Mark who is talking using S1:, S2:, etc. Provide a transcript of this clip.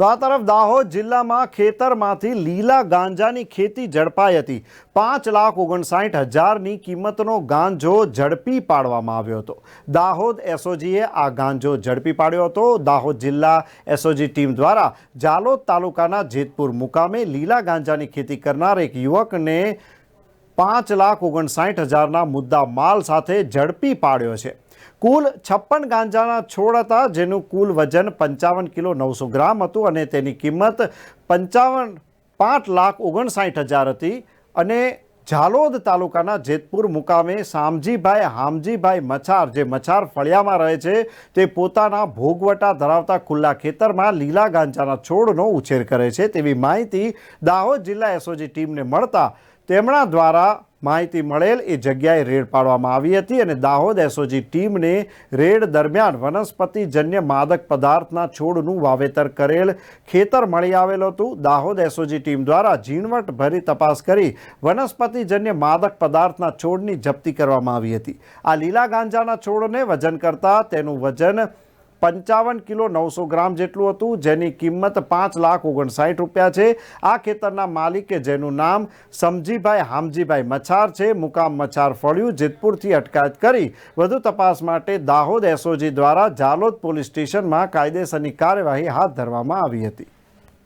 S1: તો આ તરફ દાહોદ જિલ્લામાં ખેતરમાંથી લીલા ગાંજાની ખેતી ઝડપાઈ હતી. પાંચ લાખ ઓગણસાઠ હજારની કિંમતનો ગાંજો ઝડપી પાડવામાં આવ્યો હતો. દાહોદ એસઓજીએ આ ગાંજો ઝડપી પાડ્યો હતો. દાહોદ જિલ્લા એસઓજી ટીમ દ્વારા જાલોદ તાલુકાના જેતપુર મુકામે લીલા ગાંજાની ખેતી કરનાર એક યુવકને પાંચ લાખ ઓગણસાઠ હજારના મુદ્દા માલ સાથે ઝડપી પાડ્યો છે. કુલ છપ્પન ગાંજાના છોડ હતા, જેનું કુલ વજન પંચાવન કિલો નવસો ગ્રામ હતું અને તેની કિંમત પંચાવન, પાંચ લાખ ઓગણસાઠ હજાર હતી અને ઝાલોદ તાલુકાના જેતપુર મુકામે શામજીભાઈ હામજીભાઈ મછાર જે મછાર ફળિયામાં રહે છે, તે પોતાના ભોગવટા ધરાવતા ખુલ્લા ખેતરમાં લીલા ગાંજાના છોડનો ઉછેર કરે છે. તેવી માહિતી દાહોદ જિલ્લા એસઓજી ટીમને મળતા તેમના દ્વારા માહિતી મળેલ એ જગ્યાએ રેડ પાડવામાં આવી હતી અને દાહોદ એસઓજી ટીમને રેડ દરમિયાન વનસ્પતિજન્ય માદક પદાર્થના છોડનું વાવેતર કરેલ ખેતર મળી આવેલું હતું. દાહોદ એસઓજી ટીમ દ્વારા ઝીણવટ ભરી તપાસ કરી વનસ્પતિજન્ય માદક પદાર્થના છોડની જપ્તી કરવામાં આવી હતી. આ લીલા ગાંજાના છોડને વજન કરતાં તેનું વજન પંચાવન કિલો નવસો ગ્રામ જેટલું હતું, જેની કિંમત પાંચ લાખ ઓગણસાઠ રૂપિયા છે. આ ખેતરના માલિકે જેનું નામ સમજીભાઈ હામજીભાઈ મછાર છે, મુકામ મછાર ફળ્યું, જેતપુરથી અટકાયત કરી. વધુ તપાસ માટે દાહોદ એસઓજી દ્વારા જાલોદ પોલીસ સ્ટેશનમાં કાયદેસરની કાર્યવાહી હાથ ધરવામાં આવી હતી.